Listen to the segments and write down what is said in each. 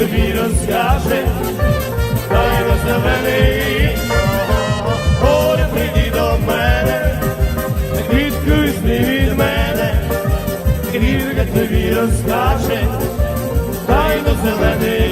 тобі розкаже, хай роззелений. Горе прийди до мене, візьми від мене. Квітка тобі розкаже, тайно зелений.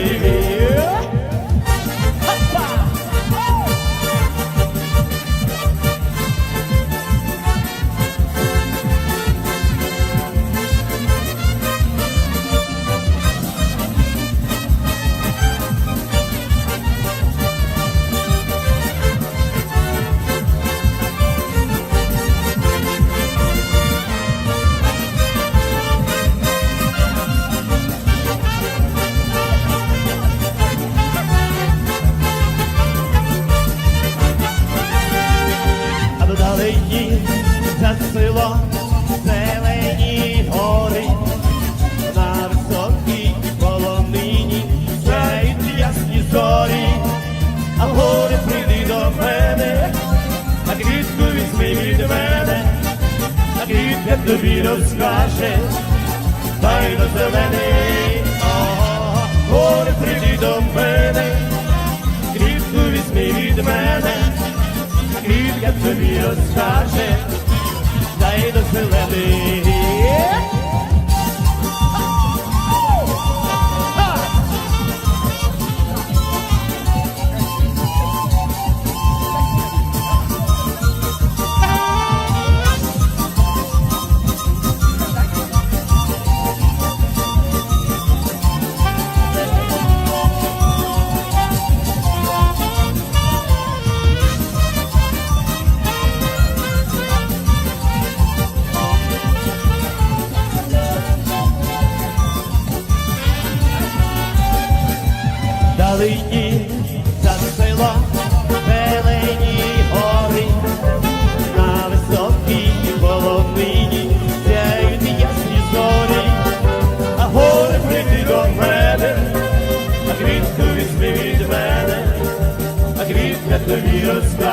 Квітка тобі розкаже, дай до зелений, Ого, гори прийди до мене, квітку візьми від мене. Квітка тобі розкаже, Далині село, зелені гори, на високій полонині сяють ясні зорі, а гори прийти до мене, а квітку візьми від мене, а квітка тобі розкаже.